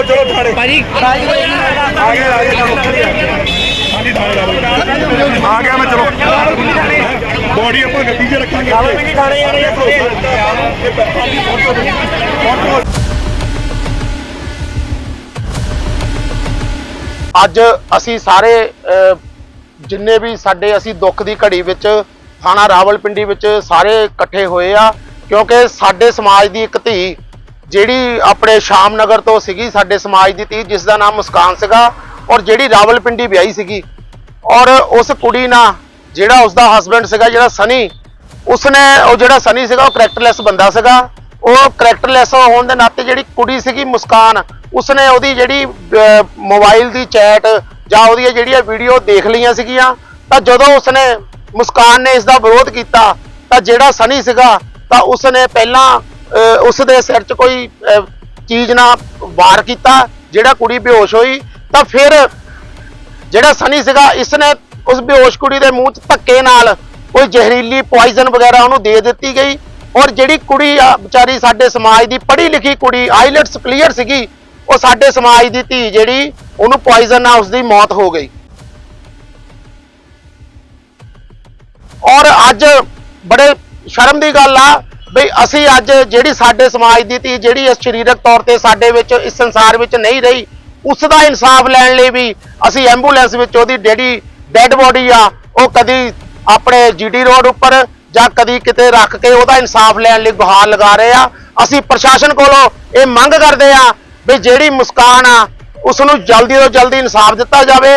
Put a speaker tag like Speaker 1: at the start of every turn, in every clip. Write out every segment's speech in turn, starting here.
Speaker 1: ਚਲੋ ਚਲੋ ਥਾਣੇ
Speaker 2: ਭਾਜੀ
Speaker 1: ਆ ਗਏ ਆ ਗਏ ਹਾਂਜੀ ਥਾਣੇ ਲਾ ਲਓ ਆ ਗਿਆ ਮੈਂ ਚਲੋ। ਬੋਡੀ ਆਪਾਂ ਗੱਡੀ 'ਚ ਰੱਖਾਂਗੇ। ਰਾਵਲਪਿੰਡੀ ਥਾਣੇ ਆ ਰਹੇ ਆ
Speaker 3: ਅੱਜ ਅਸੀਂ ਸਾਰੇ ਅਹ, ਜਿੰਨੇ ਵੀ ਸਾਡੇ ਅਸੀਂ ਦੁੱਖ ਦੀ ਘੜੀ ਵਿੱਚ ਥਾਣਾ ਰਾਵਲਪਿੰਡੀ ਵਿੱਚ ਸਾਰੇ ਇਕੱਠੇ ਹੋਏ ਆ ਕਿਉਂਕਿ ਸਾਡੇ ਸਮਾਜ ਦੀ ਇੱਕ ਧੀ ਜਿਹੜੀ ਆਪਣੇ ਸ਼ਾਮ ਨਗਰ ਤੋਂ ਸੀਗੀ ਸਾਡੇ ਸਮਾਜ ਦੀ ਧੀ ਜਿਸ ਦਾ ਨਾਮ ਮੁਸਕਾਨ ਸੀਗਾ, ਔਰ ਜਿਹੜੀ ਰਾਵਲਪਿੰਡੀ ਵਿਆਹੀ ਸੀਗੀ, ਔਰ ਉਸ ਕੁੜੀ ਨਾਲ ਜਿਹੜਾ ਉਸ ਦਾ ਹਸਬੰਡ ਸੀਗਾ, ਜਿਹੜਾ ਸਨੀ, ਉਸਨੇ ਉਹ ਜਿਹੜਾ ਸਨੀ ਸੀਗਾ, ਉਹ ਕਰੈਕਟਰਲੈਸ ਬੰਦਾ ਸੀਗਾ। ਉਹ ਕਰੈਕਟਰਲੈਸ ਹੋਣ ਦੇ ਨਾਤੇ ਜਿਹੜੀ ਕੁੜੀ ਸੀਗੀ ਮੁਸਕਾਨ, ਉਸਨੇ ਉਹਦੀ ਜਿਹੜੀ ਮੋਬਾਈਲ ਦੀ ਚੈਟ ਜਾਂ ਉਹਦੀਆਂ ਜਿਹੜੀਆਂ ਵੀਡੀਓ ਦੇਖ ਲਈਆਂ ਸੀਗੀਆਂ, ਤਾਂ ਜਦੋਂ ਉਸਨੇ ਮੁਸਕਾਨ ਨੇ ਇਸ ਦਾ ਵਿਰੋਧ ਕੀਤਾ, ਤਾਂ ਜਿਹੜਾ ਸਨੀ ਸੀਗਾ, ਤਾਂ ਉਸਨੇ ਪਹਿਲਾਂ ਉਸ ਦੇ ਸਿਰ 'ਚ ਕੋਈ ਚੀਜ਼ ਨਾਲ ਵਾਰ ਕੀਤਾ, ਜਿਹੜਾ ਕੁੜੀ ਬੇਹੋਸ਼ ਹੋਈ, ਤਾਂ ਫਿਰ ਜਿਹੜਾ ਸਨੀ ਸੀਗਾ, ਇਸਨੇ ਉਸ ਬੇਹੋਸ਼ ਕੁੜੀ ਦੇ ਮੂੰਹ 'ਚ ਧੱਕੇ ਨਾਲ ਕੋਈ ਜ਼ਹਿਰੀਲੀ ਪੋਇਜ਼ਨ ਵਗੈਰਾ ਉਹਨੂੰ ਦੇ ਦਿੱਤੀ ਗਈ ਔਰ ਜਿਹੜੀ ਕੁੜੀ ਆ, ਵਿਚਾਰੀ ਸਾਡੇ ਸਮਾਜ ਦੀ ਪੜ੍ਹੀ ਲਿਖੀ ਕੁੜੀ ਆਈਲੈਟਸ ਕਲੀਅਰ ਸੀਗੀ, ਉਹ ਸਾਡੇ ਸਮਾਜ ਦੀ ਧੀ ਜਿਹੜੀ, ਉਹਨੂੰ ਪੋਇਜ਼ਨ ਨਾਲ ਉਸਦੀ ਮੌਤ ਹੋ ਗਈ। ਔਰ ਅੱਜ ਬੜੇ ਸ਼ਰਮ ਦੀ ਗੱਲ ਆ ਵੀ ਅਸੀਂ ਅੱਜ ਜਿਹੜੀ ਸਾਡੇ ਸਮਾਜ ਦੀ ਧੀ ਜਿਹੜੀ ਇਸ ਸਰੀਰਕ ਤੌਰ ਤੇ ਸਾਡੇ ਵਿੱਚ, ਇਸ ਸੰਸਾਰ ਵਿੱਚ ਨਹੀਂ ਰਹੀ ਉਸ ਦਾ ਇਨਸਾਫ ਲੈਣ ਲਈ ਵੀ ਅਸੀਂ ਐਂਬੂਲੈਂਸ ਵਿੱਚ ਉਹਦੀ ਜਿਹੜੀ ਡੈੱਡ ਬੋਡੀ ਆ, ਉਹ ਕਦੀ ਆਪਣੇ ਜੀਡੀ ਰੋਡ ਉੱਪਰ ਜਾਂ ਕਦੀ ਕਿਤੇ ਰੱਖ ਕੇ ਉਹਦਾ ਇਨਸਾਫ ਲੈਣ ਲਈ ਗੁਹਾਰ ਲਗਾ ਰਹੇ ਆ। ਅਸੀਂ ਪ੍ਰਸ਼ਾਸਨ ਕੋਲੋਂ ਇਹ ਮੰਗ ਕਰਦੇ ਆ ਵੀ ਜਿਹੜੀ ਮੁਸਕਾਨ ਆ ਉਸ ਨੂੰ ਜਲਦੀ ਤੋਂ ਜਲਦੀ ਇਨਸਾਫ ਦਿੱਤਾ ਜਾਵੇ।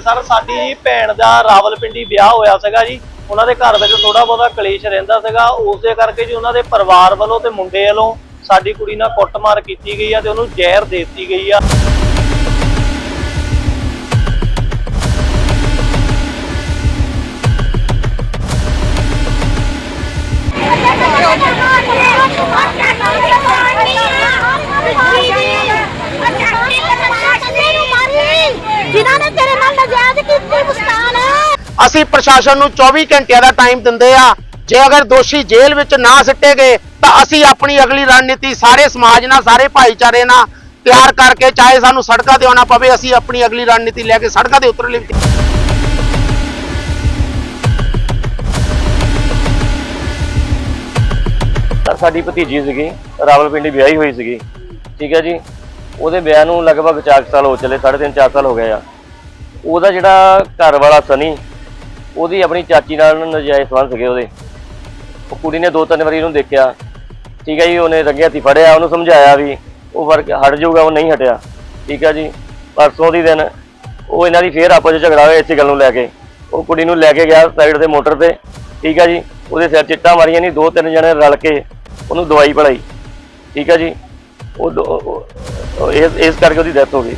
Speaker 4: ਸਰ
Speaker 5: ਸਾਡੀ ਭੈਣ ਦਾ ਰਾਵਲਪਿੰਡੀ ਵਿਆਹ ਹੋਇਆ ਸੀਗਾ ਜੀ ਉਹਨਾਂ ਦੇ ਘਰ ਵਿੱਚ ਥੋੜਾ ਬਹੁਤਾ ਕਲੇਸ਼ ਰਹਿੰਦਾ ਸੀਗਾ ਉਸੇ ਕਰਕੇ ਜੀ ਉਹਨਾਂ ਦੇ ਪਰਿਵਾਰ ਵੱਲੋਂ ਤੇ ਮੁੰਡੇ ਵੱਲੋਂ ਸਾਡੀ ਕੁੜੀ ਨਾਲ ਕੁੱਟਮਾਰ ਕੀਤੀ ਗਈ ਆ ਤੇ ਉਹਨੂੰ ਜ਼ਹਿਰ ਦੇ ਦਿੱਤੀ ਗਈ ਆ
Speaker 4: ਜਿਨ੍ਹਾਂ ਨੇ ਤੇਰੇ ਨਾਲ ਨਜਾਇਜ਼ ਕੀਤੀ ਮੁਸਕਾਨ।
Speaker 3: ਅਸੀਂ ਪ੍ਰਸ਼ਾਸਨ ਨੂੰ 24 ਘੰਟਿਆਂ ਦਾ ਟਾਈਮ ਦਿੰਦੇ ਆ। ਜੇ ਅਗਰ ਦੋਸ਼ੀ ਜੇਲ੍ਹ ਵਿੱਚ ਨਾ ਸਿੱਟੇ ਗਏ ਤਾਂ ਅਸੀਂ ਆਪਣੀ ਅਗਲੀ ਰਣਨੀਤੀ ਸਾਰੇ ਸਮਾਜ ਨਾਲ ਸਾਰੇ ਭਾਈਚਾਰੇ ਨਾਲ ਤਿਆਰ ਕਰਕੇ ਚਾਹੇ ਸਾਨੂੰ ਸੜਕਾਂ ਤੇ ਆਉਣਾ ਪਵੇ ਅਸੀਂ ਆਪਣੀ ਅਗਲੀ ਰਣਨੀਤੀ ਲੈ ਕੇ ਸੜਕਾਂ ਤੇ ਉਤਰਨ ਲਈ
Speaker 5: ਸਾਡੀ ਭਤੀਜੀ ਸੀਗੀ ਰਾਵਲਪਿੰਡੀ ਵਿਆਹੀ ਹੋਈ ਸੀਗੀ। ਠੀਕ ਹੈ ਜੀ? ਉਹਦੇ ਵਿਆਹ ਨੂੰ ਲਗਭਗ 4 ਸਾਲ ਹੋ ਚੱਲੇ 3.5 4 ਸਾਲ ਹੋ ਗਏ ਆ। ਉਹਦਾ ਜਿਹੜਾ ਘਰ ਵਾਲਾ ਸਨੀ, ਉਹਦੀ ਆਪਣੀ ਚਾਚੀ ਨਾਲ ਨਜਾਇਜ਼ ਸੰਬੰਧ ਸੀਗੇ ਉਹਦੇ। ਉਹ ਕੁੜੀ ਨੇ ਦੋ ਤਿੰਨ ਵਾਰੀ ਉਹਨੂੰ ਦੇਖਿਆ। ਠੀਕ ਹੈ ਜੀ, ਉਹਨੇ ਰੰਗੇ ਹੱਥੀ ਫੜਿਆ, ਉਹਨੂੰ ਸਮਝਾਇਆ ਵੀ ਉਹ ਫ਼ਰਕ ਹਟ ਜਾਊਗਾ, ਉਹ ਨਹੀਂ ਹਟਿਆ। ਠੀਕ ਹੈ ਜੀ, ਪਰਸੋਂ ਦੀ ਦਿਨ ਉਹ ਇਹਨਾਂ ਦੀ ਫੇਰ ਆਪਸ ਵਿੱਚ ਝਗੜਾ ਹੋਇਆ ਇਸੇ ਗੱਲ ਨੂੰ ਲੈ ਕੇ। ਉਹ ਕੁੜੀ ਨੂੰ ਲੈ ਕੇ ਗਿਆ ਸਾਈਡ ਤੇ ਮੋਟਰ ਤੇ। ਠੀਕ ਹੈ ਜੀ, ਉਹਦੇ ਸਿਰ ਚਿੱਟਾਂ ਮਾਰੀਆਂ ਨਹੀਂ, ਦੋ ਤਿੰਨ ਜਣੇ ਰਲ ਕੇ ਉਹਨੂੰ ਦਵਾਈ ਪੜਾਈ ਠੀਕ ਹੈ ਜੀ ਉਹ ਇਸ ਇਸ ਕਰਕੇ ਉਹਦੀ ਡੈਥ ਹੋ ਗਈ।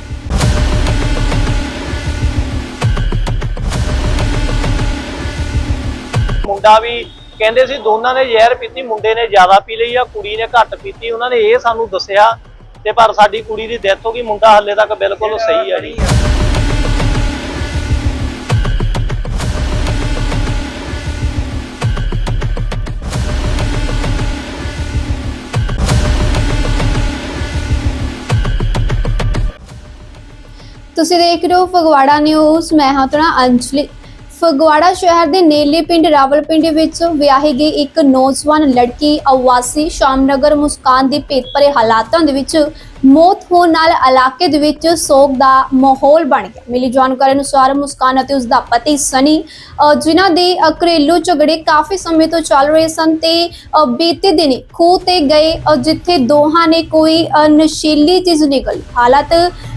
Speaker 5: ਮੁੰਡਾ ਵੀ ਕਹਿੰਦੇ ਸੀ ਦੋਨਾਂ ਨੇ ਜ਼ਹਿਰ ਪੀਤੀ, ਮੁੰਡੇ ਨੇ ਜ਼ਿਆਦਾ ਪੀ ਲਈ ਆ, ਕੁੜੀ ਨੇ ਘੱਟ ਪੀਤੀ, ਉਹਨਾਂ ਨੇ ਇਹ ਸਾਨੂੰ ਦੱਸਿਆ ਤੇ ਪਰ ਸਾਡੀ ਕੁੜੀ ਦੀ ਡੈਥ ਹੋ ਗਈ, ਮੁੰਡਾ ਹਾਲੇ ਤੱਕ ਬਿਲਕੁਲ ਸਹੀ ਆ ਜੀ।
Speaker 6: ਤੁਸੀਂ ਦੇਖ ਰਹੇ ਹੋ ਫਗਵਾੜਾ ਨਿਊਜ਼। ਮੈਂ ਹਾਂ ਤੁਹਾਡਾ ਅੰਜਲੀ। ਫਗਵਾੜਾ ਸ਼ਹਿਰ ਦੇ ਨੇਲੇ ਪਿੰਡ ਰਾਵਲਪਿੰਡੀ ਵਿੱਚ ਵਿਆਹੀ ਗਈ ਇੱਕ ਨੌਜਵਾਨ ਲੜਕੀ ਆਵਾਸੀ ਸ਼ਾਮਨਗਰ ਮੁਸਕਾਨ ਦੇ ਭੇਤ ਭਰੇ ਹਾਲਾਤਾਂ ਦੇ ਵਿੱਚ ਮੌਤ ਹੋਣ ਨਾਲ ਇਲਾਕੇ ਦੇ ਵਿੱਚ ਸੋਗ ਦਾ ਮਾਹੌਲ ਬਣ ਗਿਆ। ਮਿਲੀ ਜਾਣਕਾਰੀ ਅਨੁਸਾਰ ਮੁਸਕਾਨ ਅਤੇ ਉਸ ਦਾ ਪਤੀ ਸਨੀ ਜਿਨ੍ਹਾਂ ਦੇ ਘਰੇਲੂ ਝਗੜੇ ਕਾਫੀ ਸਮੇਂ ਤੋਂ ਚੱਲ ਰਹੇ ਸਨ ਤੇ ਬੀਤੇ ਦਿਨੀ ਖੂਹ ਤੇ ਗਏ ਜਿੱਥੇ ਦੋਹਾਂ ਨੇ ਕੋਈ ਨਸ਼ੀਲੀ ਚੀਜ਼ ਨਿਕਲੀ। ਹਾਲਤ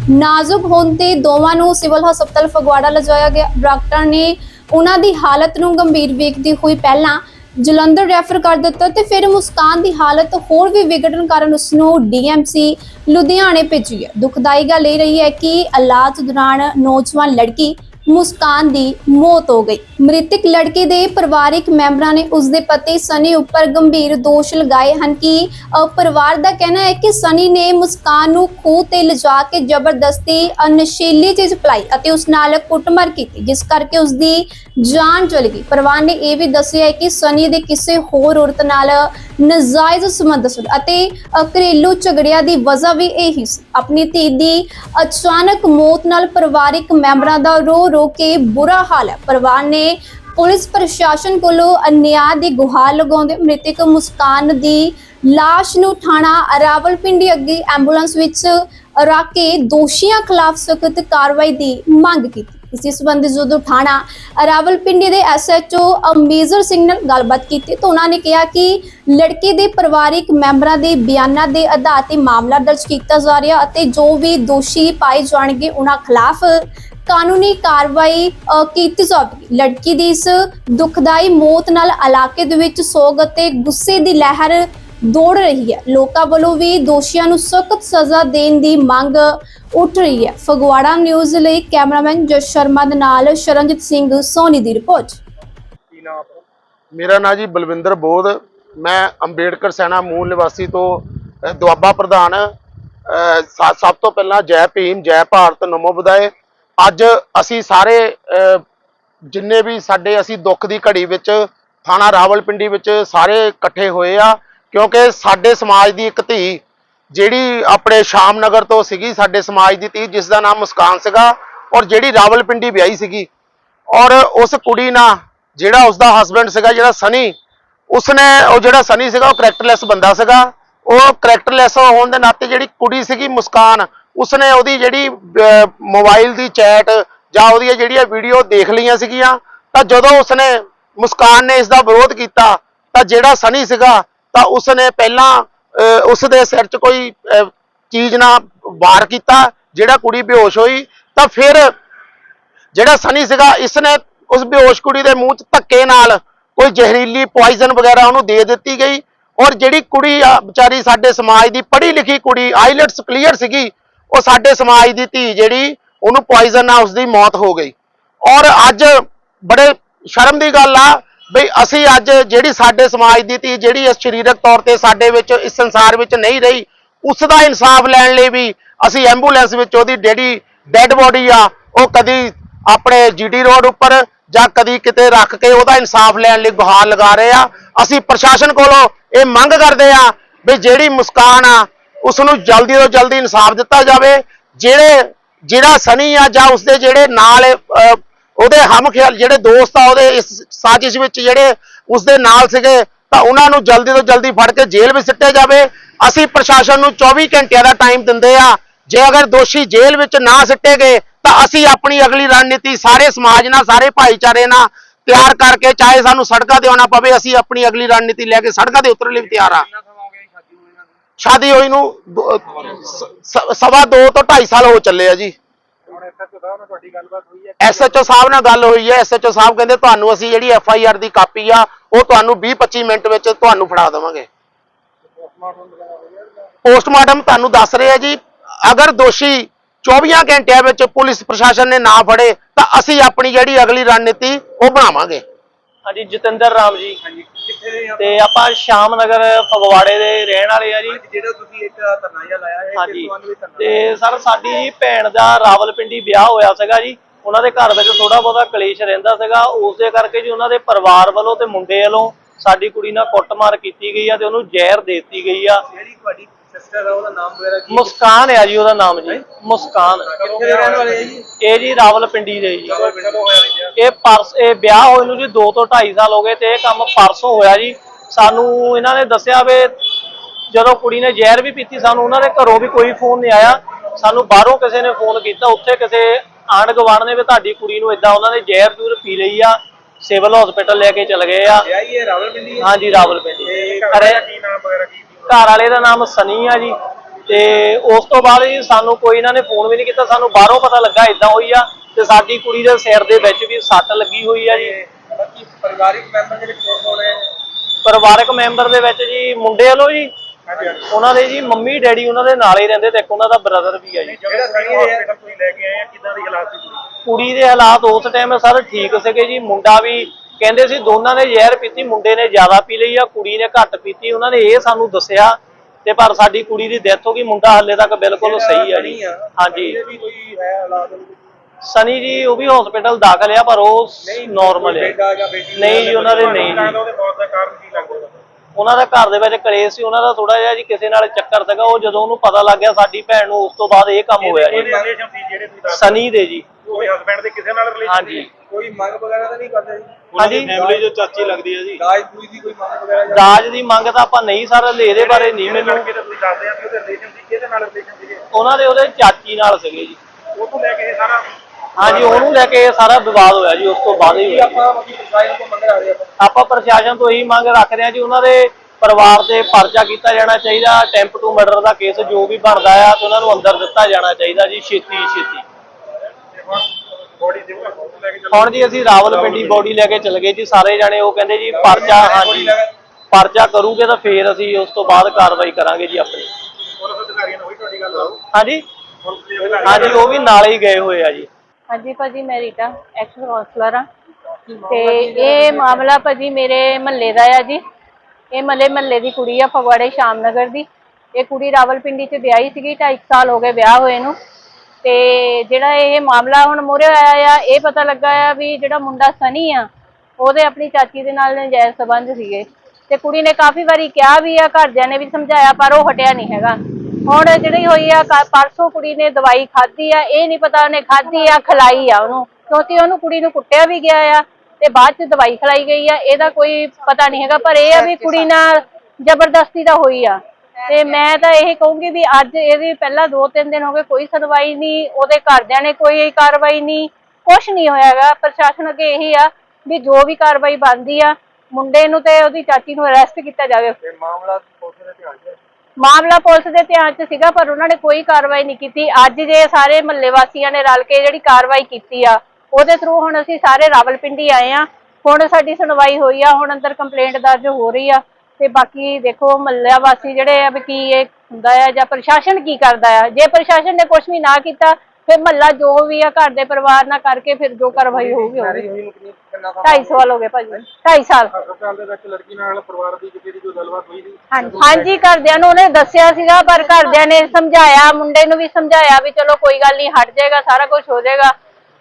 Speaker 6: ਨਾਜ਼ੁਕ ਹੋਣ ਤੇ ਦੋਵਾਂ ਨੂੰ ਸਿਵਲ ਹਸਪਤਾਲ ਫਗਵਾੜਾ ਲਿਜਾਇਆ ਗਿਆ। ਡਾਕਟਰ ਨੇ ਉਹਨਾਂ ਦੀ ਹਾਲਤ ਨੂੰ ਗੰਭੀਰ ਵੇਖਦੇ ਹੋਏ ਪਹਿਲਾਂ ਜਲੰਧਰ ਰੈਫਰ ਕਰ ਦਿੱਤਾ ਤੇ ਫਿਰ ਮੁਸਕਾਨ ਦੀ ਹਾਲਤ ਹੋਰ ਵੀ ਵਿਗੜਨ ਕਾਰਨ ਉਸ ਨੂੰ ਡੀਐਮਸੀ ਲੁਧਿਆਣੇ ਭੇਜੀ ਹੈ। ਦੁਖਦਾਈ ਗੱਲ ਇਹ ਰਹੀ ਹੈ ਕਿ ਇਲਾਜ ਦੌਰਾਨ ਨੌਜਵਾਨ ਲੜਕੀ ਮੁਸਕਾਨ ਦੀ ਮੌਤ ਹੋ ਗਈ। ਮ੍ਰਿਤਕ ਲੜਕੇ ਦੇ ਪਰਿਵਾਰਿਕ ਮੈਂਬਰਾਂ ਨੇ ਉਸ ਦੇ ਪਤੀ ਸਨੀ ਉੱਪਰ ਗੰਭੀਰ ਦੋਸ਼ ਲਗਾਏ ਹਨ ਕਿ ਪਰਿਵਾਰ ਦਾ ਕਹਿਣਾ ਹੈ ਕਿ ਸਨੀ ਨੇ ਮੁਸਕਾਨ ਨੂੰ ਖੂਹ ਤੇ ਲਿਜਾ ਕੇ ਜ਼ਬਰਦਸਤੀ ਨਸ਼ੀਲੀ ਚੀਜ਼ ਪਲਾਈ ਅਤੇ ਉਸ ਨਾਲ ਕੁੱਟਮਾਰ ਕੀਤੀ, ਜਿਸ ਕਰਕੇ ਉਸ ਦੀ ਜਾਨ ਚਲੀ ਗਈ। ਪਰਿਵਾਰ ਨੇ ਇਹ ਵੀ ਦੱਸਿਆ ਹੈ ਕਿ ਸਨੀ ਦੇ ਕਿਸੇ ਹੋਰ ਔਰਤ ਨਾਲ ਨਜਾਇਜ਼ ਸੰਬੰਧ ਸਨ ਅਤੇ ਘਰੇਲੂ ਝਗੜਿਆਂ ਦੀ ਵਜ੍ਹਾ ਵੀ ਇਹੀ ਸੀ। ਆਪਣੀ ਧੀ ਦੀ ਅਚਾਨਕ ਮੌਤ ਨਾਲ ਪਰਿਵਾਰਿਕ ਮੈਂਬਰਾਂ ਦਾ ਰੋ ਰੋ ਕੇ ਬੁਰਾ ਹਾਲ ਹੈ। ਪਰਿਵਾਰ ਨੇ ਪੁਲਿਸ ਪ੍ਰਸ਼ਾਸਨ ਕੋਲੋਂ ਅਨਿਆਂ ਦੀ ਗੁਹਾਰ ਲਗਾਉਂਦੇ ਮ੍ਰਿਤਕ ਮੁਸਕਾਨ ਦੀ ਲਾਸ਼ ਨੂੰ ਥਾਣਾ ਰਾਵਲਪਿੰਡੀ ਅੱਗੇ ਐਂਬੂਲੈਂਸ ਵਿੱਚ ਰੱਖ ਕੇ ਦੋਸ਼ੀਆਂ ਖਿਲਾਫ ਸਖਤ ਕਾਰਵਾਈ ਦੀ ਮੰਗ ਕੀਤੀ। ਇਸੇ ਸੰਬੰਧੀ ਜਦੋਂ ਥਾਣਾ ਰਾਵਲਪਿੰਡੀ ਦੇ ਐਸਐਚਓ ਮੇਜਰ ਸਿੰਘ ਨਾਲ ਗੱਲਬਾਤ ਕੀਤੀ ਤਾਂ ਉਹਨਾਂ ਨੇ ਕਿਹਾ ਕਿ ਲੜਕੇ ਦੇ ਪਰਿਵਾਰਿਕ ਮੈਂਬਰਾਂ ਦੇ ਬਿਆਨਾਂ ਦੇ ਆਧਾਰ ਤੇ ਮਾਮਲਾ ਦਰਜ ਕੀਤਾ ਜਾ ਰਿਹਾ ਅਤੇ ਜੋ ਵੀ ਦੋਸ਼ੀ ਪਾਏ ਜਾਣਗੇ, ਉਹਨਾਂ ਖਿਲਾਫ ਕਾਨੂੰਨੀ ਕਾਰਵਾਈ ਕੀਤੀ ਜਾਵੇਗੀ ਲੜਕੀ ਦੀ ਇਸ ਦੁਖਦਾਈ ਮੌਤ ਨਾਲ ਇਲਾਕੇ ਦੇ ਵਿੱਚ ਸੋਗ ਅਤੇ ਗੁੱਸੇ ਦੀ ਲਹਿਰ ਦੌੜ ਰਹੀ ਹੈ। ਲੋਕਾਂ ਵੱਲੋਂ ਵੀ ਦੋਸ਼ੀਆਂ ਨੂੰ ਸਖਤ ਸਜ਼ਾ ਦੇਣ ਦੀ ਮੰਗ ਉੱਠ ਰਹੀ ਹੈ। ਫਗਵਾੜਾ ਨਿਊਜ਼ ਲਈ ਕੈਮਰਾਮੈਨ ਜਸ ਸ਼ਰਮਾ ਦੇ ਨਾਲ ਸ਼ਰਨਜੀਤ ਸਿੰਘ ਸੋਨੀ ਦੀ ਰਿਪੋਰਟ।
Speaker 3: ਮੇਰਾ ਨਾਂ ਜੀ ਬਲਵਿੰਦਰ ਬੋਧ। ਮੈਂ ਅੰਬੇਡਕਰ ਸੈਨਾ ਮੂਲ ਨਿਵਾਸੀ ਤੋਂ ਦੁਆਬਾ ਪ੍ਰਧਾਨ ਸਭ ਤੋਂ ਪਹਿਲਾਂ ਜੈ ਭੀਮ ਜੈ ਭਾਰਤ ਨਮੋ ਬੁਦਾਏ ਅੱਜ ਅਸੀਂ ਸਾਰੇ ਜਿੰਨੇ ਵੀ ਸਾਡੇ, ਅਸੀਂ ਦੁੱਖ ਦੀ ਘੜੀ ਵਿੱਚ, ਥਾਣਾ ਰਾਵਲਪਿੰਡੀ ਵਿੱਚ ਸਾਰੇ ਇਕੱਠੇ ਹੋਏ ਆ, ਕਿਉਂਕਿ ਸਾਡੇ ਸਮਾਜ ਦੀ ਇੱਕ ਧੀ ਜਿਹੜੀ ਆਪਣੇ ਸ਼ਾਮਨਗਰ ਤੋਂ ਸੀਗੀ, ਸਾਡੇ ਸਮਾਜ ਦੀ ਧੀ, ਜਿਸ ਦਾ ਨਾਮ ਮੁਸਕਾਨ ਸੀਗਾ, ਔਰ ਜਿਹੜੀ ਰਾਵਲਪਿੰਡੀ ਵਿਆਹੀ ਸੀਗੀ। ਔਰ ਉਸ ਕੁੜੀ ਨਾਲ ਜਿਹੜਾ ਉਸਦਾ ਹਸਬੰਡ ਸੀਗਾ, ਜਿਹੜਾ ਸਨੀ, ਉਸਨੇ, ਉਹ ਜਿਹੜਾ ਸਨੀ ਸੀਗਾ, ਉਹ ਕਰੈਕਟਰਲੈਸ ਬੰਦਾ ਸੀਗਾ। ਉਹ ਕਰੈਕਟਰਲੈਸ ਹੋਣ ਦੇ ਨਾਤੇ ਜਿਹੜੀ ਕੁੜੀ ਸੀਗੀ ਮੁਸਕਾਨ ਉਸਨੇ ਉਹਦੀ ਜਿਹੜੀ ਮੋਬਾਈਲ ਦੀ ਚੈਟ ਜਾਂ ਉਹਦੀਆਂ ਜਿਹੜੀਆਂ ਵੀਡੀਓ ਦੇਖ ਲਈਆਂ ਸੀਗੀਆਂ, ਤਾਂ ਜਦੋਂ ਉਸਨੇ ਮੁਸਕਾਨ ਨੇ ਇਸ ਦਾ ਵਿਰੋਧ ਕੀਤਾ, ਤਾਂ ਜਿਹੜਾ ਸਨੀ ਸੀਗਾ, ਤਾਂ ਉਸਨੇ ਪਹਿਲਾਂ ਉਸ ਦੇ ਸਿਰ 'ਚ ਕੋਈ ਚੀਜ਼ ਨਾਲ ਵਾਰ ਕੀਤਾ, ਜਿਹੜਾ ਕੁੜੀ ਬੇਹੋਸ਼ ਹੋਈ, ਤਾਂ ਫਿਰ ਜਿਹੜਾ ਸਨੀ ਸੀਗਾ, ਇਸਨੇ ਉਸ ਬੇਹੋਸ਼ ਕੁੜੀ ਦੇ ਮੂੰਹ 'ਚ ਧੱਕੇ ਨਾਲ ਕੋਈ ਜ਼ਹਿਰੀਲੀ ਪੋਇਜ਼ਨ ਵਗੈਰਾ ਉਹਨੂੰ ਦੇ ਦਿੱਤੀ ਗਈ, ਔਰ ਜਿਹੜੀ ਕੁੜੀ ਆ, ਵਿਚਾਰੀ ਸਾਡੇ ਸਮਾਜ ਦੀ ਪੜ੍ਹੀ ਲਿਖੀ ਕੁੜੀ ਆਈਲੈਟਸ ਕਲੀਅਰ ਸੀਗੀ ਉਹ ਸਾਡੇ ਸਮਾਜ ਦੀ ਧੀ ਜਿਹੜੀ, ਉਹਨੂੰ ਪੋਇਜ਼ਨ ਨਾਲ ਉਸਦੀ ਮੌਤ ਹੋ ਗਈ। ਔਰ ਅੱਜ ਬੜੇ ਸ਼ਰਮ ਦੀ ਗੱਲ ਆ ਬਈ ਅਸੀਂ ਅੱਜ ਜਿਹੜੀ ਸਾਡੇ ਸਮਾਜ ਦੀ ਧੀ ਜਿਹੜੀ ਇਸ ਸਰੀਰਕ ਤੌਰ ਤੇ ਸਾਡੇ ਵਿੱਚ, ਇਸ ਸੰਸਾਰ ਵਿੱਚ ਨਹੀਂ ਰਹੀ, ਉਸ ਦਾ ਇਨਸਾਫ ਲੈਣ ਲਈ ਵੀ ਅਸੀਂ ਐਂਬੂਲੈਂਸ ਵਿੱਚ ਉਹਦੀ ਜਿਹੜੀ ਡੈੱਡ ਬੋਡੀ ਆ, ਉਹ ਕਦੀ ਆਪਣੇ ਜੀਟੀ ਰੋਡ ਉੱਪਰ ਜਾਂ ਕਦੀ ਕਿਤੇ ਰੱਖ ਕੇ ਉਹਦਾ ਇਨਸਾਫ ਲੈਣ ਲਈ ਗੁਹਾਰ ਲਗਾ ਰਹੇ ਆ। ਅਸੀਂ ਪ੍ਰਸ਼ਾਸਨ ਕੋਲੋਂ ਇਹ ਮੰਗ ਕਰਦੇ ਆ ਵੀ ਜਿਹੜੀ ਮੁਸਕਾਨ ਆ ਉਸ ਨੂੰ ਜਲਦੀ ਤੋਂ ਜਲਦੀ ਇਨਸਾਫ ਦਿੱਤਾ ਜਾਵੇ। ਜਿਹੜੇ, ਜਿਹੜਾ ਸਨੀ ਆ ਜਾਂ ਉਸਦੇ ਜਿਹੜੇ ਨਾਲ ਉਹਦੇ ਹਮ ਖਿਆਲ, ਜਿਹੜੇ ਦੋਸਤ ਆ ਉਹਦੇ ਇਸ ਸਾਜ਼ਿਸ਼ ਵਿੱਚ ਜਿਹੜੇ ਉਸਦੇ ਨਾਲ ਸੀਗੇ, ਤਾਂ ਉਹਨਾਂ ਨੂੰ ਜਲਦੀ ਤੋਂ ਜਲਦੀ ਫੜ ਕੇ ਜੇਲ੍ਹ ਵਿੱਚ ਸਿੱਟਿਆ ਜਾਵੇ। ਅਸੀਂ ਪ੍ਰਸ਼ਾਸਨ ਨੂੰ 24 ਘੰਟਿਆਂ ਦਾ ਟਾਈਮ ਦਿੰਦੇ ਆ। ਜੇ ਅਗਰ ਦੋਸ਼ੀ ਜੇਲ੍ਹ ਵਿੱਚ ਨਾ ਸਿੱਟੇ ਗਏ ਤਾਂ ਅਸੀਂ ਆਪਣੀ ਅਗਲੀ ਰਣਨੀਤੀ ਸਾਰੇ ਸਮਾਜ ਨਾਲ, ਸਾਰੇ ਭਾਈਚਾਰੇ ਨਾਲ ਤਿਆਰ ਕਰਕੇ, ਚਾਹੇ ਸਾਨੂੰ ਸੜਕਾਂ ਤੇ ਆਉਣਾ ਪਵੇ, ਅਸੀਂ ਆਪਣੀ ਅਗਲੀ ਰਣਨੀਤੀ ਲੈ ਕੇ ਸੜਕਾਂ ਦੇ ਉਤਰਨ ਲਈ ਵੀ ਤਿਆਰ ਆ। ਸ਼ਾਦੀ ਹੋਈ ਨੂੰ ਸ- ਸਵਾ 2 ਤੋਂ 2.5 ਸਾਲ ਹੋ ਚੱਲੇ ਆ ਜੀ। ਐਸਐਚਓ ਸਾਹਿਬ ਨਾਲ ਗੱਲ ਹੋਈ ਹੈ ਐਸਐਚਓ ਸਾਹਿਬ ਕਹਿੰਦੇ ਤੁਹਾਨੂੰ ਅਸੀਂ ਜਿਹੜੀ ਐਫ ਆਈ ਆਰ ਦੀ ਕਾਪੀ ਆ ਉਹ ਤੁਹਾਨੂੰ 20 25 ਮਿੰਟ ਵਿੱਚ ਤੁਹਾਨੂੰ ਫੜਾ ਦੇਵਾਂਗੇ। ਪੋਸਟਮਾਰਟਮ ਤੁਹਾਨੂੰ ਦੱਸ ਰਹੇ ਆ ਜੀ ਅਗਰ ਦੋਸ਼ੀ 24 ਘੰਟਿਆਂ ਵਿੱਚ ਪੁਲਿਸ ਪ੍ਰਸ਼ਾਸਨ ਨੇ ਨਾ ਫੜੇ ਤਾਂ ਅਸੀਂ ਆਪਣੀ ਜਿਹੜੀ ਅਗਲੀ ਰਣਨੀਤੀ ਉਹ ਬਣਾਵਾਂਗੇ।
Speaker 2: ਹਾਂਜੀ ਜਤਿੰਦਰ ਰਾਮ ਜੀ। ਤੇ ਆਪਾਂ ਸ਼ਾਮ ਨਗਰ ਫਗਵਾੜੇ ਦੇ ਰਹਿਣ ਵਾਲੇ ਆ ਜੀ।
Speaker 1: ਜਿਹੜਾ ਤੁਸੀਂ ਇੱਕ ਜਿਹਾ ਲਾਇਆ ਹੈ
Speaker 2: ਹਾਂਜੀ। ਤੇ ਸਰ ਸਾਡੀ ਜੀ ਭੈਣ ਦਾ ਰਾਵਲਪਿੰਡੀ ਵਿਆਹ ਹੋਇਆ ਸੀਗਾ ਜੀ। ਉਹਨਾਂ ਦੇ ਘਰ ਵਿੱਚ ਥੋੜਾ ਬਹੁਤਾ ਕਲੇਸ਼ ਰਹਿੰਦਾ ਸੀਗਾ। ਉਸ ਦੇ ਕਰਕੇ ਜੀ ਉਹਨਾਂ ਦੇ ਪਰਿਵਾਰ ਵੱਲੋਂ ਤੇ ਮੁੰਡੇ ਵੱਲੋਂ ਸਾਡੀ ਕੁੜੀ ਨਾਲ ਕੁੱਟਮਾਰ ਕੀਤੀ ਗਈ ਆ ਤੇ ਉਹਨੂੰ ਜ਼ਹਿਰ ਦੇ ਦਿੱਤੀ ਗਈ ਆ।
Speaker 1: ਜਿਹੜੀ ਤੁਹਾਡੀ ਸਿਸਟਰ ਆ ਉਹਦਾ ਨਾਮ ਵਗੈਰਾ ਕੀ
Speaker 2: ਮੁਸਕਾਨ ਆ ਜੀ ਉਹਦਾ ਨਾਮ ਜੀ। ਮੁਸਕਾਨ।
Speaker 1: ਕਿੱਥੇ ਦੇ ਰਹਿਣ ਵਾਲੇ ਆ ਜੀ?
Speaker 2: ਇਹ ਜੀ ਰਾਵਲਪਿੰਡੀ ਦੇ ਜੀ।
Speaker 1: ਕਦੋਂ ਹੋਇਆ ਜੀ
Speaker 2: ਇਹ ਪਰਸ ਇਹ ਵਿਆਹ ਹੋਏ ਨੂੰ ਜੀ 2 ਤੋਂ 2.5 ਸਾਲ ਹੋ ਗਏ ਤੇ ਇਹ ਕੰਮ ਪਰਸੋਂ ਹੋਇਆ ਜੀ। ਸਾਨੂੰ ਇਹਨਾਂ ਨੇ ਦੱਸਿਆ ਵੀ ਜਦੋਂ ਕੁੜੀ ਨੇ ਜ਼ਹਿਰ ਵੀ ਪੀਤੀ ਸਾਨੂੰ ਉਹਨਾਂ ਦੇ ਘਰੋਂ ਵੀ ਕੋਈ ਫੋਨ ਨਹੀਂ ਆਇਆ। ਸਾਨੂੰ ਬਾਹਰੋਂ ਕਿਸੇ ਨੇ ਫੋਨ ਕੀਤਾ ਉੱਥੇ ਕਿਸੇ ਆਂਢ ਗੁਆਂਢ ਨੇ ਵੀ ਤੁਹਾਡੀ ਕੁੜੀ ਨੂੰ ਇਦਾਂ ਉਹਨਾਂ ਨੇ ਜ਼ਹਿਰ ਜੂਰ ਪੀ ਲਈ ਆ ਸਿਵਲ ਹਸਪੀਟਲ ਲੈ ਕੇ ਚਲ ਗਏ ਆ।
Speaker 1: ਵਿਆਹੀ ਹੈ ਰਾਵਲਪਿੰਡੀ
Speaker 2: ਹਾਂਜੀ ਰਾਵਲਪਿੰਡੀ।
Speaker 1: ਤੇ
Speaker 2: ਅਰੇ
Speaker 1: ਕੀ ਨਾਮ ਵਗੈਰਾ ਕੀ
Speaker 2: ਘਰ ਵਾਲੇ ਦਾ ਨਾਮ ਸਨੀ ਆ ਜੀ। ਤੇ ਉਸ ਤੋਂ ਬਾਅਦ ਜੀ ਸਾਨੂੰ ਕੋਈ ਇਹਨਾਂ ਨੇ ਫੋਨ ਵੀ ਨਹੀਂ ਕੀਤਾ। ਸਾਨੂੰ ਬਾਹਰੋਂ ਪਤਾ ਲੱਗਾ ਇਦਾਂ ਹੋਈ ਆ ਤੇ ਸਾਡੀ ਕੁੜੀ ਦੇ ਸਿਰ ਦੇ ਵਿੱਚ ਵੀ ਸੱਟ ਲੱਗੀ ਹੋਈ ਆ ਜੀ।
Speaker 1: ਬਾਕੀ ਪਰਿਵਾਰਿਕ ਮੈਂਬਰ
Speaker 2: ਪਰਿਵਾਰਕ ਮੈਂਬਰ ਦੇ ਵਿੱਚ ਜੀ ਮੁੰਡੇ ਵੱਲੋਂ ਜੀ। ਉਹਨਾਂ ਦੇ ਜੀ ਮੰਮੀ ਡੈਡੀ ਉਹਨਾਂ ਦੇ ਨਾਲ ਹੀ ਰਹਿੰਦੇ ਤੇ ਇੱਕ ਉਹਨਾਂ ਦਾ ਬ੍ਰਦਰ ਵੀ ਆ ਜੀ।
Speaker 1: ਜਿਹੜਾ ਸਣੀ ਹਸਪੀਟਲ ਤੁਸੀਂ ਲੈ ਕੇ ਆਏ ਆ ਕਿੱਦਾਂ ਦੀ ਹਾਲਾਤ ਸੀ? ਕੁੜੀ
Speaker 2: ਕੁੜੀ ਦੇ ਹਾਲਾਤ ਉਸ ਟਾਈਮ ਸਰ ਠੀਕ ਸੀਗੇ ਜੀ। ਮੁੰਡਾ ਵੀ ਕਹਿੰਦੇ ਸੀ ਦੋਨਾਂ ਨੇ ਜ਼ਹਿਰ ਪੀਤੀ ਮੁੰਡੇ ਨੇ ਜ਼ਿਆਦਾ ਪੀ ਲਈ ਆ ਕੁੜੀ ਨੇ ਘੱਟ ਪੀਤੀ। ਉਹਨਾਂ ਨੇ ਇਹ ਸਾਨੂੰ ਦੱਸਿਆ ਤੇ ਪਰ ਸਾਡੀ ਕੁੜੀ ਦੀ ਡੈਥ ਹੋ ਗਈ ਮੁੰਡਾ ਹੱਲੇ ਤੱਕ ਬਿਲਕੁਲ ਸਹੀ ਆ ਜੀ। ਹਾਂਜੀ।
Speaker 1: ਕੋਈ ਹੈ
Speaker 2: ਸਨੀ ਜੀ ਉਹ ਵੀ ਹਸਪੀਟਲ ਦਾਖਲ ਆ ਪਰ ਉਹ ਨਾਰਮਲ ਹੈ ਨਹੀਂ ਜੀ, ਉਹਨਾਂ ਦੇ ਨਹੀਂ ਜੀ।
Speaker 1: ਉਹਦੇ
Speaker 2: ਉਹਨਾਂ ਦਾ ਘਰ ਦੇ ਵਿੱਚ ਕਲੇਸ਼ ਸੀ ਉਹਨਾਂ ਦਾ ਥੋੜਾ ਜਿਹਾ ਜੀ ਕਿਸੇ ਨਾਲ ਚੱਕਰ ਸੀਗਾ ਉਹ ਜਦੋਂ ਉਹਨੂੰ ਪਤਾ ਲੱਗ ਗਿਆ ਸਾਡੀ ਭੈਣ ਨੂੰ ਉਸ ਤੋਂ ਬਾਅਦ ਇਹ ਕੰਮ ਹੋਇਆ ਜੀ। ਸਨੀ ਦੇ ਜੀ।
Speaker 1: ਕੋਈ ਹਸਬੰਡ ਦੇ ਕਿਸੇ ਨਾਲ ਰਿਲੇਸ਼ਨ
Speaker 2: ਹਾਂਜੀ।
Speaker 1: ਕੋਈ ਮੰਗ ਵਗੈਰਾ ਤਾਂ ਨਹੀਂ ਕਰਦੇ ਜੀ?
Speaker 2: ਹਾਂਜੀ।
Speaker 1: ਫੈਮਿਲੀ ਜੋ ਚਾਚੀ ਲੱਗਦੀ ਹੈ ਜੀ। ਦਾਜ ਦੂਜ ਦੀ ਕੋਈ ਮੰਗ ਵਗੈਰਾ ਜਾਂ
Speaker 2: ਦਾਜ ਦੀ ਮੰਗ ਤਾਂ ਆਪਾਂ ਨਹੀਂ ਸਰ ਹਲੇ ਇਹਦੇ ਬਾਰੇ ਨਹੀਂ ਮੈਨੂੰ।
Speaker 1: ਤਾਂ ਤੁਸੀਂ ਦੱਸਦੇ ਆ ਕਿ ਉਹਦੇ ਰਿਲੇਸ਼ਨ ਸੀ ਕਿਹਦੇ ਨਾਲ ਰਿਲੇਸ਼ਨ ਸੀਗੇ?
Speaker 2: ਉਹਨਾਂ ਦੇ ਉਹਦੇ ਚਾਚੀ ਨਾਲ ਸੀਗੇ ਜੀ।
Speaker 1: ਉਹ ਤੋਂ ਲੈ ਕੇ ਇਹ ਸਾਰਾ
Speaker 2: ਹਾਂਜੀ ਉਹਨੂੰ ਲੈ ਕੇ ਇਹ ਸਾਰਾ ਵਿਵਾਦ ਹੋਇਆ ਜੀ ਉਸ ਤੋਂ ਬਾਅਦ ਹੀ
Speaker 1: ਕੀ
Speaker 2: ਹੋਇਆ ਜੀ।
Speaker 1: ਆਪਾਂ ਬਾਕੀ ਪ੍ਰਸ਼ਾਸਨ ਤੋਂ ਮੰਗ ਰਹੇ ਆਪਾਂ
Speaker 2: ਆਪਾਂ ਪ੍ਰਸ਼ਾਸਨ ਤੋਂ ਇਹੀ ਮੰਗ ਰੱਖਦੇ ਹਾਂ ਜੀ ਉਹਨਾਂ ਦੇ ਪਰਿਵਾਰ ਤੇ ਪਰਚਾ ਕੀਤਾ ਜਾਣਾ ਚਾਹੀਦਾ ਟੈਂਪ ਟੂ ਮਰਡਰ ਦਾ ਕੇਸ ਜੋ ਵੀ ਬਣਦਾ ਆ ਤੇ ਉਹਨਾਂ ਨੂੰ ਅੰਦਰ ਦਿੱਤਾ ਜਾਣਾ ਚਾਹੀਦਾ ਜੀ ਛੇਤੀ ਛੇਤੀ
Speaker 1: ਤੋਂ
Speaker 2: ਹੁਣ ਜੀ ਅਸੀਂ ਰਾਵਲਪਿੰਡੀ ਬੋਡੀ ਲੈ ਕੇ ਚਲੇ ਗਏ ਜੀ ਸਾਰੇ ਜਾਣੇ ਉਹ ਕਹਿੰਦੇ ਜੀ ਪਰਚਾ ਹਾਂਜੀ ਪਰਚਾ ਕਰੂਗੇ ਤਾਂ ਫੇਰ ਅਸੀਂ ਉਸ ਤੋਂ ਬਾਅਦ ਕਾਰਵਾਈ ਕਰਾਂਗੇ ਜੀ ਆਪਣੀ।
Speaker 1: ਪੁਲਿਸ ਅਧਿਕਾਰੀਆਂ ਨਾਲ ਹੋਈ ਤੁਹਾਡੀ ਗੱਲ ਆਓ
Speaker 2: ਹਾਂਜੀ? ਹਾਂਜੀ ਉਹ ਵੀ ਨਾਲ ਹੀ ਗਏ ਹੋਏ ਆ ਜੀ।
Speaker 7: ਹਾਂਜੀ ਭਾਜੀ ਮੈਂ ਰੀਟਾ ਐਕਸ ਕਾਉਂਸਲਰ ਆ ਤੇ ਇਹ ਮਾਮਲਾ ਭਾਜੀ ਮੇਰੇ ਮਹੱਲੇ ਦਾ ਆ ਜੀ। ਇਹ ਮਹੱਲੇ ਮਹੱਲੇ ਦੀ ਕੁੜੀ ਆ ਫਗਵਾੜੇ ਸ਼ਾਮਨਗਰ ਦੀ। ਇਹ ਕੁੜੀ ਰਾਵਲਪਿੰਡੀ 'ਚ ਵਿਆਹੀ ਸੀਗੀ 2.5 ਸਾਲ ਹੋ ਗਏ ਵਿਆਹ ਹੋਏ ਨੂੰ। ਤੇ ਜਿਹੜਾ ਇਹ ਮਾਮਲਾ ਹੁਣ ਮੂਹਰੇ ਆਇਆ ਆ ਇਹ ਪਤਾ ਲੱਗਾ ਆ ਵੀ ਜਿਹੜਾ ਮੁੰਡਾ ਸਨੀ ਆ ਉਹਦੇ ਆਪਣੀ ਚਾਚੀ ਦੇ ਨਾਲ ਨਜਾਇਜ਼ ਸਬੰਧ ਸੀਗੇ। ਤੇ ਕੁੜੀ ਨੇ ਕਾਫੀ ਵਾਰੀ ਕਿਹਾ ਵੀ ਆ ਘਰਦਿਆਂ ਨੇ ਵੀ ਸਮਝਾਇਆ ਪਰ ਉਹ ਹਟਿਆ ਨਹੀਂ ਹੈਗਾ। ਹੁਣ ਜਿਹੜੀ ਹੋਈ ਆ ਪਰਸੋਂ ਕੁੜੀ ਨੇ ਦਵਾਈ ਖਾਧੀ ਆ ਇਹ ਨਹੀਂ ਪਤਾ ਉਹਨੇ ਖਾਧੀ ਆ ਖਲਾਈ ਆ ਉਹਨੂੰ। ਕਿਉਂਕਿ ਉਹਨੂੰ ਕੁੜੀ ਨੂੰ ਕੁੱਟਿਆ ਵੀ ਗਿਆ ਆ ਤੇ ਬਾਅਦ ਚ ਦਵਾਈ ਖਲਾਈ ਗਈ ਆ ਇਹਦਾ ਕੋਈ ਪਤਾ ਨਹੀਂ ਹੈਗਾ ਪਰ ਇਹ ਆ ਵੀ ਕੁੜੀ ਨਾਲ ਜ਼ਬਰਦਸਤੀ ਦਾ ਹੋਈ ਆ। ਤੇ ਮੈਂ ਤਾਂ ਇਹ ਕਹੂੰਗੀ ਵੀ ਅੱਜ ਇਹਦੀ ਪਹਿਲਾਂ ਦੋ ਤਿੰਨ ਦਿਨ ਹੋ ਗਏ ਕੋਈ ਸੁਣਵਾਈ ਨਹੀਂ ਉਹਦੇ ਘਰਦਿਆਂ ਨੇ ਕੋਈ ਕਾਰਵਾਈ ਨਹੀਂ ਕੁਝ ਨਹੀਂ ਹੋਇਆਗਾ ਪ੍ਰਸ਼ਾਸਨ ਅੱਗੇ ਇਹੀ ਆ ਵੀ ਜੋ ਵੀ ਕਾਰਵਾਈ ਬਣਦੀ ਆ ਮੁੰਡੇ ਨੂੰ ਤੇ ਉਹਦੀ ਚਾਚੀ ਨੂੰ ਅਰੈਸਟ ਕੀਤਾ ਜਾਵੇ।
Speaker 1: ਮਾਮਲਾ ਪੁਲਿਸ ਦੇ ਧਿਆਨ 'ਚ।
Speaker 7: ਮਾਮਲਾ ਪੁਲਿਸ ਦੇ ਧਿਆਨ 'ਚ ਸੀਗਾ ਪਰ ਉਹਨਾਂ ਨੇ ਕੋਈ ਕਾਰਵਾਈ ਨਹੀਂ ਕੀਤੀ। ਅੱਜ ਜੇ ਸਾਰੇ ਮਹੱਲੇ ਵਾਸੀਆਂ ਨੇ ਰਲ ਕੇ ਜਿਹੜੀ ਕਾਰਵਾਈ ਕੀਤੀ ਆ ਉਹਦੇ ਥਰੂ ਹੁਣ ਅਸੀਂ ਸਾਰੇ ਰਾਵਲਪਿੰਡੀ ਆਏ ਆ। ਹੁਣ ਸਾਡੀ ਸੁਣਵਾਈ ਹੋਈ ਆ ਹੁਣ ਅੰਦਰ ਕੰਪਲੇਂਟ ਦਰਜ ਹੋ ਰਹੀ ਆ। ਤੇ ਬਾਕੀ ਦੇਖੋ ਮਹੱਲਾ ਵਾਸੀ ਜਿਹੜੇ ਆ ਵੀ ਕੀ ਇਹ ਹੁੰਦਾ ਆ ਜਾਂ ਪ੍ਰਸ਼ਾਸਨ ਕੀ ਕਰਦਾ ਆ? ਜੇ ਪ੍ਰਸ਼ਾਸਨ ਨੇ ਕੁਝ ਵੀ ਨਾ ਕੀਤਾ ਫਿਰ ਮਹੱਲਾ ਜੋ ਵੀ ਆ ਘਰ ਦੇ ਪਰਿਵਾਰ ਨਾਲ ਕਰਕੇ ਫਿਰ ਜੋ ਕਾਰਵਾਈ ਹੋਊਗੀ ਹੋਊਗੀ
Speaker 1: ਹੋਈ ਨੂੰ ਕਿੰਨੀ ਕਿੰਨਾ ਸਮਾਂ
Speaker 7: 2.5 ਸਾਲ ਹੋ ਗਏ ਭਾਜੀ 2.5 ਸਾਲ।
Speaker 1: ਹਸਪਤਾਲ ਦੇ ਵਿੱਚ ਲੜਕੀ ਨਾਲ ਪਰਿਵਾਰ ਦੀ ਕਿਸੇ ਦੀ ਕੋਈ ਗੱਲਬਾਤ ਹੋਈ ਸੀ?
Speaker 7: ਹਾਂਜੀ ਘਰਦਿਆਂ ਨੂੰ ਉਹਨੇ ਦੱਸਿਆ ਸੀਗਾ ਪਰ ਘਰਦਿਆਂ ਨੇ ਸਮਝਾਇਆ ਮੁੰਡੇ ਨੂੰ ਵੀ ਸਮਝਾਇਆ ਵੀ ਚਲੋ ਕੋਈ ਗੱਲ ਨਹੀਂ ਹਟ ਜਾਏਗਾ ਸਾਰਾ ਕੁਝ ਹੋ ਜਾਏਗਾ।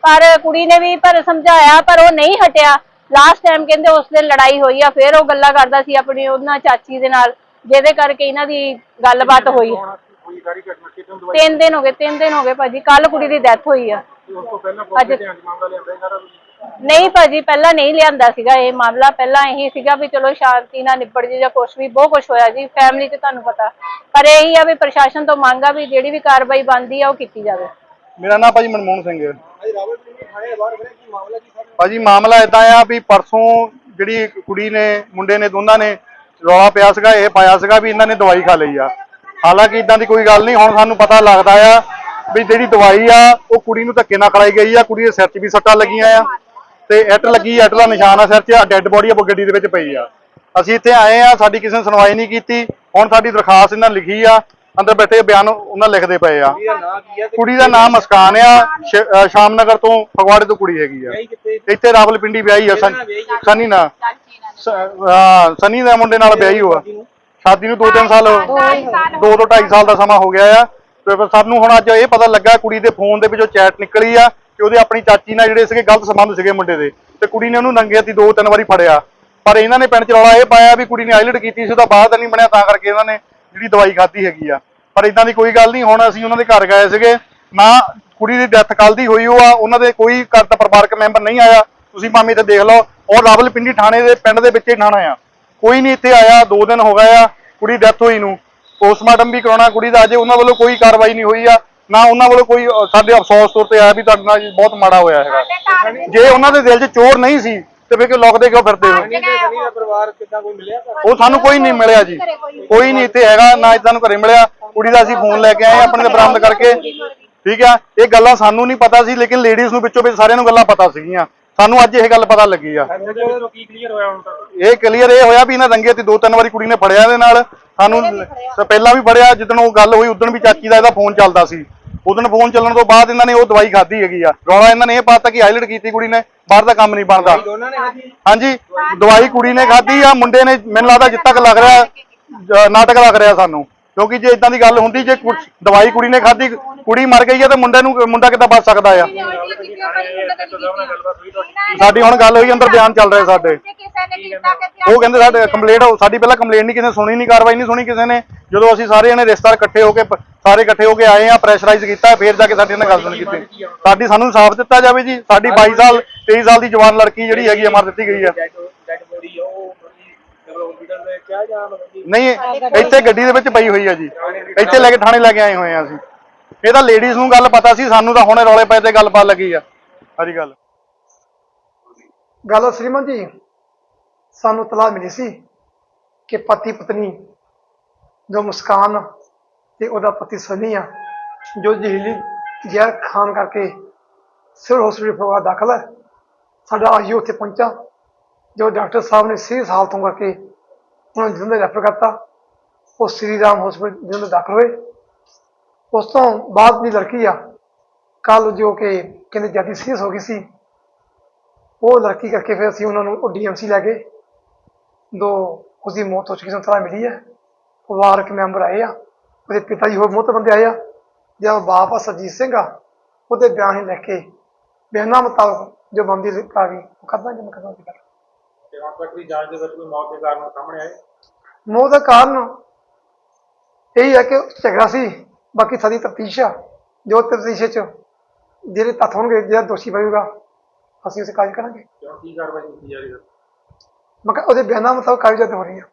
Speaker 7: ਪਰ ਕੁੜੀ ਨੇ ਵੀ ਪਰ ਸਮਝਾਇਆ ਪਰ ਉਹ ਨਹੀਂ ਹਟਿਆ। ਲਾਸਟ ਟਾਈਮ ਕਹਿੰਦੇ ਉਸ ਦਿਨ ਲੜਾਈ ਹੋਈ ਆ ਫਿਰ ਉਹ ਗੱਲਾਂ ਕਰਦਾ ਸੀ ਆਪਣੀ ਉਹਨਾਂ ਚਾਚੀ ਦੇ ਨਾਲ ਜਿਹਦੇ ਕਰਕੇ ਇਹਨਾਂ ਦੀ ਗੱਲਬਾਤ ਹੋਈ।
Speaker 1: ਹੁਣ ਹੋਈ ਸਾਰੀ ਘਟਨਾ ਕਿਦੋਂ ਦਵਾਈ
Speaker 7: ਤਿੰਨ ਦਿਨ ਹੋ ਗਏ ਤਿੰਨ ਦਿਨ ਹੋ ਗਏ ਭਾਜੀ ਕੱਲ ਕੁੜੀ ਦੀ ਡੈਥ ਹੋਈ ਆ।
Speaker 1: ਉਸ ਤੋਂ ਪਹਿਲਾਂ ਪੁਲਿਸ ਦੇ ਧਿਆਨ 'ਚ ਮਾਮਲਾ ਲਿਆਂਦਾ ਹੈ ਸਾਰਾ ਤੁਸੀਂ?
Speaker 7: ਨਹੀਂ ਭਾਜੀ ਪਹਿਲਾਂ ਨਹੀਂ ਲਿਆਂਦਾ ਸੀਗਾ ਇਹ ਮਾਮਲਾ ਪਹਿਲਾਂ ਇਹੀ ਸੀਗਾ ਵੀ ਚਲੋ ਸ਼ਾਂਤੀ ਨਾਲ ਨਿਬੜ ਜੇ ਜਾਂ ਕੁਛ ਵੀ ਬਹੁਤ ਕੁਛ ਹੋਇਆ ਜੀ ਫੈਮਿਲੀ 'ਚ ਤੁਹਾਨੂੰ ਪਤਾ। ਪਰ ਇਹੀ ਆ ਵੀ ਪ੍ਰਸ਼ਾਸਨ ਤੋਂ ਮੰਗ ਆ ਵੀ ਜਿਹੜੀ ਵੀ ਕਾਰਵਾਈ ਬਣਦੀ ਆ ਉਹ ਕੀਤੀ ਜਾਵੇ।
Speaker 8: ਮੇਰਾ ਨਾਮ ਭਾਜੀ ਮਨਮੋਹਨ ਸਿੰਘ ਹੈ। ਭਾਜੀ, ਮਾਮਲਾ ਇਦਾਂ ਆ ਵੀ ਪਰਸੋਂ ਜਿਹੜੀ ਕੁੜੀ ਨੇ, ਮੁੰਡੇ ਨੇ, ਦੋਨਾਂ ਨੇ ਰੌਲਾ ਪਿਆ ਸੀਗਾ, ਇਹ ਪਾਇਆ ਸੀਗਾ ਵੀ ਇਹਨਾਂ ਨੇ ਦਵਾਈ ਖਾ ਲਈ ਆ। ਹਾਲਾਂਕਿ ਇਦਾਂ ਦੀ ਕੋਈ ਗੱਲ ਨਹੀਂ, ਹੁਣ ਸਾਨੂੰ ਪਤਾ ਲੱਗਦਾ ਆ ਵੀ ਜਿਹੜੀ ਦਵਾਈ ਆ, ਉਹ ਕੁੜੀ ਨੂੰ ਧੱਕੇ ਨਾਲ ਖਲਾਈ ਗਈ ਆ, ਕੁੜੀ ਦੇ ਸਿਰ 'ਚ ਵੀ ਸੱਟਾਂ ਲੱਗੀਆਂ ਆ ਤੇ ਇੱਟ ਲੱਗੀ ਐਟ ਦਾ ਨਿਸ਼ਾਨ ਆ ਸਿਰ 'ਚ ਡੈੱਡ ਬੋਡੀ ਆ ਗੱਡੀ ਦੇ ਵਿੱਚ ਪਈ ਆ। ਅਸੀਂ ਇੱਥੇ ਆਏ ਆ, ਸਾਡੀ ਕਿਸੇ ਨੇ ਸੁਣਵਾਈ ਨਹੀਂ ਕੀਤੀ, ਹੁਣ ਸਾਡੀ ਦਰਖਾਸਤ ਇਹਨਾਂ ਲਿਖੀ ਆ ਅੰਦਰ ਬੈਠੇ ਬਿਆਨ ਉਹਨਾਂ ਲਿਖਦੇ ਪਏ ਆ।
Speaker 1: ਨਾਂ
Speaker 8: ਕੁੜੀ ਦਾ ਨਾਮ ਮਸਕਾਨ ਆ। ਸ਼ਾਮਨਗਰ ਤੋਂ ਫਗਵਾੜੇ ਤੋਂ ਕੁੜੀ ਹੈਗੀ ਆ। ਇੱਥੇ ਰਾਵਲਪਿੰਡੀ ਵਿਆਹੀ ਆ ਸਨ- ਨਾਲ। ਹਾਂ ਸਨੀ ਦੇ ਮੁੰਡੇ ਨਾਲ ਵਿਆਹੀ ਹੋਆ। ਸ਼ਾਦੀ ਨੂੰ? 2-3 ਸਾਲ 2 ਤੋਂ 2.5 ਸਾਲ ਦਾ ਸਮਾਂ ਹੋ ਗਿਆ ਆ। ਤੇ ਫਿਰ ਸਾਨੂੰ ਹੁਣ ਅੱਜ ਇਹ ਪਤਾ ਲੱਗਾ ਕੁੜੀ ਦੇ ਫੋਨ ਦੇ ਵਿੱਚੋਂ ਚੈਟ ਨਿਕਲੀ ਆ ਕਿ ਉਹਦੇ ਆਪਣੀ ਚਾਚੀ ਨਾਲ ਜਿਹੜੇ ਸੀਗੇ ਗਲਤ ਸੰਬੰਧ ਸੀਗੇ ਮੁੰਡੇ ਦੇ। ਤੇ ਕੁੜੀ ਨੇ ਉਹਨੂੰ ਨੰਗੇ ਹੱਥੀ ਦੋ ਤਿੰਨ ਵਾਰੀ ਫੜਿਆ। ਪਰ ਇਹਨਾਂ ਨੇ ਪਿੰਡ ਚ ਰੌਲਾ ਇਹ ਪਾਇਆ ਵੀ ਕੁੜੀ ਨੇ ਆਈਲਟ ਕੀਤੀ ਸੀ ਉਹਦਾ ਬਾਅਦ ਨਹੀਂ ਬਣਿਆ ਤਾਂ ਕਰਕੇ ਇਹਨਾਂ ਨੇ ਜਿਹੜੀ ਦਵਾਈ ਖਾਧੀ ਹੈਗੀ ਆ। ਪਰ ਇਦਾਂ ਦੀ ਕੋਈ ਗੱਲ ਨਹੀਂ ਹੁਣ ਅਸੀਂ ਉਹਨਾਂ ਦੇ ਘਰ ਗਏ ਸੀਗੇ ਨਾ ਕੁੜੀ ਦੀ ਡੈਥ ਕੱਲ ਦੀ ਹੋਈ ਉਹ ਆ ਉਹਨਾਂ ਦੇ ਕੋਈ ਘਰ ਦਾ ਪਰਿਵਾਰਕ ਮੈਂਬਰ ਨਹੀਂ ਆਇਆ। ਤੁਸੀਂ ਮਾਮੇ ਇੱਥੇ ਦੇਖ ਲਓ ਔਰ ਰਾਵਲਪਿੰਡੀ ਥਾਣੇ ਦੇ ਪਿੰਡ ਦੇ ਵਿੱਚ ਹੀ ਥਾਣਾ ਆ। ਕੋਈ ਨਹੀਂ ਇੱਥੇ ਆਇਆ ਦੋ ਦਿਨ ਹੋ ਗਏ ਆ ਕੁੜੀ ਡੈਥ ਹੋਈ ਨੂੰ। ਪੋਸਟਮਾਰਟਮ ਵੀ ਕਰਾਉਣਾ ਕੁੜੀ ਦਾ ਅਜੇ ਉਹਨਾਂ ਵੱਲੋਂ ਕੋਈ ਕਾਰਵਾਈ ਨਹੀਂ ਹੋਈ ਆ ਨਾ ਉਹਨਾਂ ਵੱਲੋਂ ਕੋਈ ਸਾਡੇ ਅਫਸੋਸ ਤੌਰ ਤੇ ਆਇਆ ਵੀ ਤੁਹਾਡੇ ਨਾਲ ਬਹੁਤ ਮਾੜਾ ਹੋਇਆ ਹੈਗਾ। ਜੇ ਉਹਨਾਂ ਦੇ ਦਿਲ 'ਚ ਚੋਰ ਨਹੀਂ ਸੀ ਤੇ ਫਿਰ ਕਿ ਲੁਕਦੇ ਕਿਉਂ ਫਿਰਦੇ ਹੋ? ਉਹ ਸਾਨੂੰ ਕੋਈ ਨਹੀਂ ਮਿਲਿਆ ਜੀ। ਕੋਈ ਨਹੀਂ। ਇੱਥੇ ਹੈਗਾ ਨਾ ਇਦਾਂ ਨੂੰ ਘਰੇ ਮਿਲਿਆ। ਕੁੜੀ ਦਾ ਅਸੀਂ ਫੋਨ ਲੈ ਕੇ ਆਏ ਆਪਣੇ ਤੇ ਬਰਾਮਦ ਕਰਕੇ। ਠੀਕ ਆ? ਇਹ ਗੱਲਾਂ ਸਾਨੂੰ ਨਹੀਂ ਪਤਾ ਸੀ ਲੇਕਿਨ ਲੇਡੀਜ਼ ਨੂੰ ਵਿੱਚੋਂ ਵਿੱਚ ਸਾਰਿਆਂ ਨੂੰ ਗੱਲਾਂ ਪਤਾ ਸੀਗੀਆਂ। ਸਾਨੂੰ ਅੱਜ ਇਹ ਗੱਲ ਪਤਾ ਲੱਗੀ ਆ। ਇਹ ਕਲੀਅਰ ਇਹ ਹੋਇਆ ਵੀ ਇਹਨਾਂ ਰੰਗੇ ਤੇ ਦੋ ਤਿੰਨ ਵਾਰੀ ਕੁੜੀ ਨੇ ਫੜਿਆ ਇਹਦੇ ਨਾਲ। ਸਾਨੂੰ ਤਾਂ ਪਹਿਲਾਂ ਵੀ ਫੜਿਆ ਜਿੱਦਣ ਉਹ ਗੱਲ ਹੋਈ ਉਦੋਂ ਵੀ ਚਾਚੀ ਦਾ ਇਹਦਾ ਫੋਨ ਚੱਲਦਾ ਸੀ। ਉਦੋਂ ਫੋਨ ਚੱਲਣ ਤੋਂ ਬਾਅਦ ਇਹਨਾਂ ਨੇ ਉਹ ਦਵਾਈ ਖਾਧੀ ਹੈਗੀ ਆ। ਰੌਲਾ ਇਹਨਾਂ ਨੇ ਇਹ ਪਾਤਾ ਕਿ ਹਾਈਲਾਈਟ ਕੀਤੀ ਕੁੜੀ ਨੇ ਬਾਹਰ ਦਾ ਕੰਮ ਨਹੀਂ ਬਣਦਾ। ਹਾਂਜੀ ਦਵਾਈ ਕੁੜੀ ਨੇ ਖਾਧੀ ਆ ਮੁੰਡੇ ਨੇ ਮੈਨੂੰ ਲੱਗਦਾ ਜਿੱਤ ਤੱਕ ਲੱਗ ਰਿਹਾ ਨਾਟਕ ਲੱਗ ਰਿਹਾ ਸਾਨੂੰ। ਕਿਉਂਕਿ ਜੇ ਇਦਾਂ ਦੀ ਗੱਲ ਹੁੰਦੀ ਜੇ ਕੁ- ਦਵਾਈ ਕੁੜੀ ਨੇ ਖਾਧੀ ਕੁੜੀ ਮਰ ਗਈ ਆ ਤੇ ਮੁੰਡੇ ਨੂੰ ਮੁੰਡਾ ਕਿੱਦਾਂ ਬਚ ਸਕਦਾ ਆ? ਸਾਡੀ ਹੁਣ ਗੱਲ ਹੋਈ ਅੰਦਰ ਬਿਆਨ ਚੱਲ ਰਿਹਾ ਸਾਡੇ। ਉਹ ਕਹਿੰਦੇ ਸਾਡੇ ਕੰਪਲੇਂਟ ਸਾਡੀ ਪਹਿਲਾਂ ਕੰਪਲੇਂਟ ਨਹੀਂ ਕਿਸੇ ਨੇ ਸੁਣੀ ਨਹੀਂ ਕਾਰਵਾਈ ਨਹੀਂ ਸੁਣੀ ਕਿਸੇ ਨੇ। ਜਦੋਂ ਅਸੀਂ ਸਾਰੇ ਜਣੇ ਰਿਸ਼ਤੇਦਾਰ ਇਕੱਠੇ ਹੋ ਕੇ ਪ- ਸਾਰੇ ਇਕੱਠੇ ਹੋ ਕੇ ਆਏ ਆ ਪ੍ਰੈਸ਼ਰਾਈਜ਼ ਕੀਤਾ ਫਿਰ ਜਾ ਕੇ ਸਾਡੇ ਨਾਲ ਗੱਲ ਕੀਤੀ। ਸਾਡੀ ਸਾਨੂੰ ਇਨਸਾਫ ਦਿੱਤਾ ਜਾਵੇ ਜੀ। ਸਾਡੀ 22 ਸਾਲ 23 ਸਾਲ ਦੀ ਜਵਾਨ ਲੜਕੀ ਜਿਹੜੀ ਹੈਗੀ ਆ ਮਾਰ ਦਿੱਤੀ ਗਈ ਆ। ਨਹੀਂ ਇੱਥੇ ਗੱਡੀ ਦੇ ਵਿੱਚ ਪਈ ਹੋਈ ਆ ਜੀ। ਇੱਥੇ ਲੈ ਕੇ ਥਾਣੇ ਲੈ ਕੇ ਆਏ ਹੋਏ ਆ ਅਸੀਂ। ਇਹ ਤਾਂ ਲੇਡੀਜ਼ ਨੂੰ ਗੱਲ ਪਤਾ ਸੀ ਸਾਨੂੰ ਤਾਂ ਹੁਣੇ ਰੌਲੇ ਪਏ ਤੇ ਗੱਲ ਪਾ ਲੱਗੀ ਆ। ਸਾਰੀ ਗੱਲ।
Speaker 9: ਗੱਲ ਸ਼੍ਰੀਮਾਨ ਜੀ। ਸਾਨੂੰ ਤਲਾਹ ਮਿਲੀ ਸੀ ਕਿ ਪਤੀ ਪਤਨੀ ਜੋ ਮੁਸਕਾਨ ਤੇ ਉਹਦਾ ਪਤੀ ਸਨੀ ਆ, ਜੋ ਜ਼ਹਿਰੀਲੀ ਜ਼ਹਿਰ ਖਾਨ ਕਰਕੇ ਸਿਵਲ ਹਸਪੀਟਲ ਫਗਵਾੜਾ ਦਾਖਲ ਹੈ, ਸਾਡਾ ਆਈਓ ਉੱਥੇ ਪਹੁੰਚਾ, ਜੋ ਡਾਕਟਰ ਸਾਹਿਬ ਨੇ ਸੀਰੀਅਸ ਹਾਲਤੋਂ ਕਰਕੇ ਉਹਨਾਂ ਨੂੰ ਜਿੰਦੇ ਰੈਫਰ ਕਰਤਾ, ਉਹ ਸ੍ਰੀ ਰਾਮ ਹਸਪੀਟਲ ਜਿੰਦੇ ਦਾਖਲ ਹੋਏ। ਉਸ ਤੋਂ ਬਾਅਦ ਦੀ ਲੜਕੀ ਆ ਕੱਲ ਜੋ ਕਿ ਕਹਿੰਦੇ ਜ਼ਿਆਦਾ ਸੀਰੀਅਸ ਹੋ ਗਈ ਸੀ, ਉਹ ਲੜਕੀ ਕਰਕੇ ਫਿਰ ਅਸੀਂ ਉਹਨਾਂ ਨੂੰ ਉਹ ਡੀਐਮਸੀ ਲੈ ਗਏ, ਦੋ ਉਸਦੀ ਮੌਤ ਹੋ ਚੁੱਕੀ ਸਾਨੂੰ ਤਲਾ ਮਿਲੀ ਹੈ। ਪਰਿਵਾਰਕ ਮੈਂਬਰ ਆਏ ਆ। ਉਹਦੇ ਪਿਤਾ ਜੀ ਹੋਰ ਬਹੁਤ ਬੰਦੇ ਆਏ ਆ। ਜਿਹੜਾ ਬਾਪ ਆ ਸਰਜੀਤ ਸਿੰਘ ਆ ਉਹਦੇ ਬਿਆਨ ਲੈ ਕੇ ਬਿਆਨਾਂ ਮੁਤਾਬਕ ਜੋ ਬੰਦੀ ਆ ਗਈ ਉਹ ਕਰਦਾ ਜਿਵੇਂ ਕਰਦਾ ਸੀ ਕਰ ਮੌਤ ਦਾ ਕਾਰਨ ਇਹ ਹੈ ਕਿ ਝਗੜਾ ਸੀ ਬਾਕੀ ਸਾਡੀ ਤਫਤੀਸ਼ ਆ। ਜੋ ਤਫਤੀਸ਼ ਚ ਜਿਹੜੇ ਤੱਥ ਹੋਣਗੇ ਜਿਹੜਾ ਦੋਸ਼ੀ ਬਣੇਗਾ ਅਸੀਂ ਉਸੇ ਕਾਰਜ ਕਰਾਂਗੇ। ਕਿਉਂ ਕੀ ਕਾਰਵਾਈ ਕੀਤੀ ਜਾ ਰਹੀ ਹੈ? ਮੈਂ ਕਿਹਾ ਉਹਦੇ ਬਿਆਨਾਂ ਮੁਤਾਬਕ ਕਾਰਜ ਹੋ ਰਹੀ ਹੈ